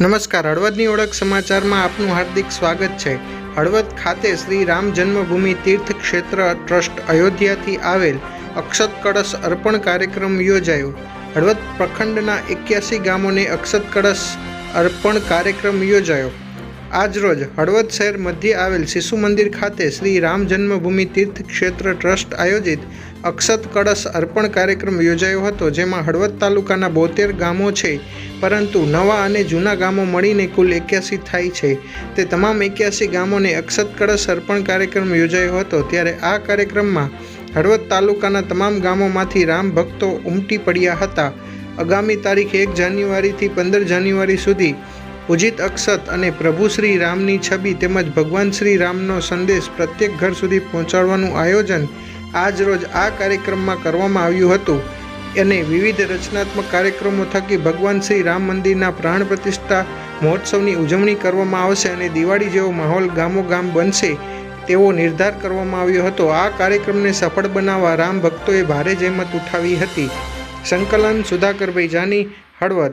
નમસ્કાર, હળવદની ઓળખ સમાચારમાં આપનું હાર્દિક સ્વાગત છે. હળવદ ખાતે શ્રી રામ જન્મભૂમિ તીર્થ ક્ષેત્ર ટ્રસ્ટ અયોધ્યાથી આવેલ અક્ષત કળશ અર્પણ કાર્યક્રમ યોજાયો. હળવદ પ્રખંડના એક્યાસી ગામોને અક્ષત કળશ અર્પણ કાર્યક્રમ યોજાયો. આજરોજ હળવદ શહેર મધ્યે આવેલ શિશુ મંદિર ખાતે શ્રી રામ જન્મભૂમિ તીર્થ ક્ષેત્ર ટ્રસ્ટ આયોજિત અક્ષત કળશ અર્પણ કાર્યક્રમ યોજાયો હતો, જેમાં હળવદ તાલુકાના બોતેર ગામો છે. પરંતુ નવા અને જૂના ગામો મળીને કુલ એક્યાસી થાય છે. તે તમામ એક્યાસી ગામોને અક્ષત કળશ અર્પણ કાર્યક્રમ યોજાયો હતો, ત્યારે આ કાર્યક્રમમાં હળવદ તાલુકાના તમામ ગામોમાંથી રામ ભક્તો ઉમટી પડ્યા હતા. આગામી તારીખ એક જાન્યુઆરીથી પંદર જાન્યુઆરી સુધી પૂજિત અક્ષત અને પ્રભુ શ્રી રામની છબી તેમજ ભગવાન શ્રી રામનો સંદેશ પ્રત્યેક ઘર સુધી પહોંચાડવાનું આયોજન આજ રોજ આ કાર્યક્રમમાં કરવામાં આવ્યું હતું. અને વિવિધ રચનાત્મક કાર્યક્રમો થકી ભગવાન શ્રી રામ મંદિરના પ્રાણ પ્રતિષ્ઠા મહોત્સવની ઉજવણી કરવામાં આવશે અને દિવાળી જેવો માહોલ ગામો ગામ બનશે તેવો નિર્ધાર કરવામાં આવ્યો હતો. આ કાર્યક્રમને સફળ બનાવવા રામ ભક્તોએ ભારે જહેમત ઉઠાવી હતી. સંકલન સુધાકરભાઈ જાની, હળવદ.